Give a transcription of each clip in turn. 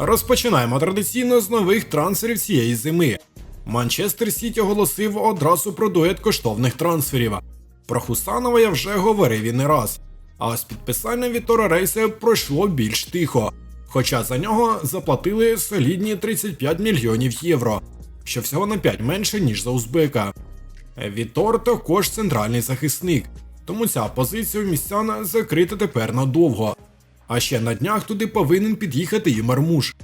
Розпочинаємо традиційно з нових трансферів цієї зими. Манчестер Сіті оголосив одразу про дует коштовних трансферів. Про Хусанова я вже говорив і не раз. А ось підписання Вітора Рейса пройшло більш тихо. Хоча за нього заплатили солідні 35 мільйонів євро, що всього на 5 менше, ніж за Узбека. Вітор також центральний захисник, тому ця позиція у містян закрита тепер надовго. А ще на днях туди повинен під'їхати і Мармуш.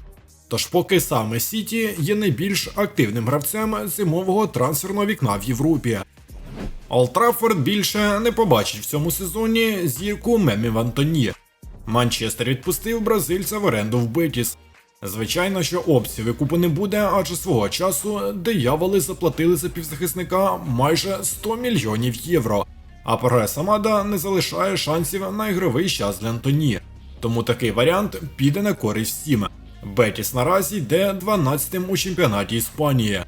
Тож поки саме Сіті є найбільш активним гравцем зимового трансферного вікна в Європі. Олтрафорд більше не побачить в цьому сезоні зірку Мемі в Антоні. Манчестер відпустив бразильця в оренду в Бетіс. Звичайно, що опцій викупу не буде, адже свого часу дияволи заплатили за півзахисника майже 100 мільйонів євро. А прогрес Амада не залишає шансів на ігровий час для Антоні. Тому такий варіант піде на користь всім. Бетіс наразі йде 12-тим у чемпіонаті Іспанії.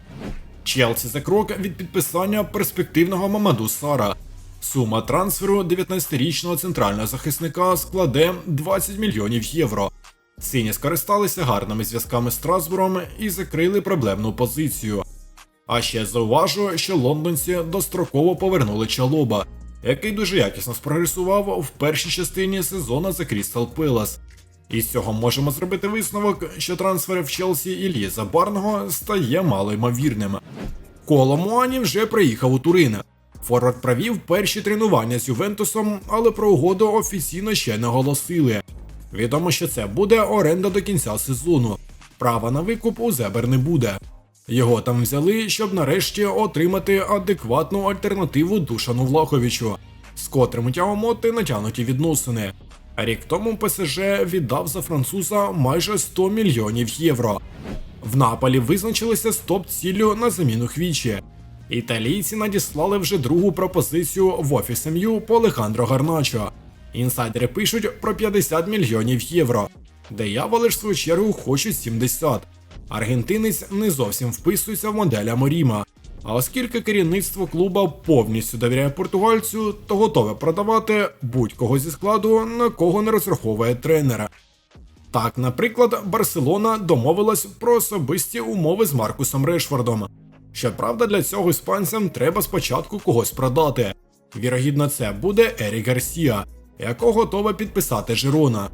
Челсі за крок від підписання перспективного Мамаду Сара. Сума трансферу 19-річного центрального захисника складе 20 мільйонів євро. Сині скористалися гарними зв'язками з Страсбуром і закрили проблемну позицію. А ще зауважу, що лондонці достроково повернули Чалоба, який дуже якісно спрогресував в першій частині сезону за Крістал Пелас. Із цього можемо зробити висновок, що трансфер в Челсі Іллі Забарного стає малоймовірним. Коло Муані вже приїхав у Турин. Форвард провів перші тренування з Ювентусом, але про угоду офіційно ще не оголосили. Відомо, що це буде оренда до кінця сезону. Права на викуп у Зебер не буде. Його там взяли, щоб нарешті отримати адекватну альтернативу Душану Влаховичу, з котрим Тяомоти натягнуті відносини. Рік тому ПСЖ віддав за француза майже 100 мільйонів євро. В Наполі визначилися з топ-ціллю на заміну Хвічі. Італійці надіслали вже другу пропозицію в офіс МЮ по Алехандро Гарначо. Інсайдери пишуть про 50 мільйонів євро. Дияволи ж в свою чергу хочуть 70. Аргентинець не зовсім вписується в модель Аморіма. А оскільки керівництво клуба повністю довіряє португальцю, то готове продавати будь-кого зі складу, на кого не розраховує тренера. Так, наприклад, Барселона домовилась про особисті умови з Маркусом Решфордом. Щоправда, для цього іспанцям треба спочатку когось продати. Вірогідно, це буде Ерік Гарсія, якого готова підписати Жирона.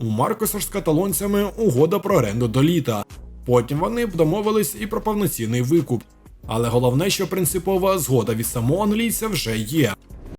У Маркуса ж з каталонцями угода про оренду до літа. Потім вони домовились і про повноцінний викуп. Але головне, що принципова згода від самого англійця вже є.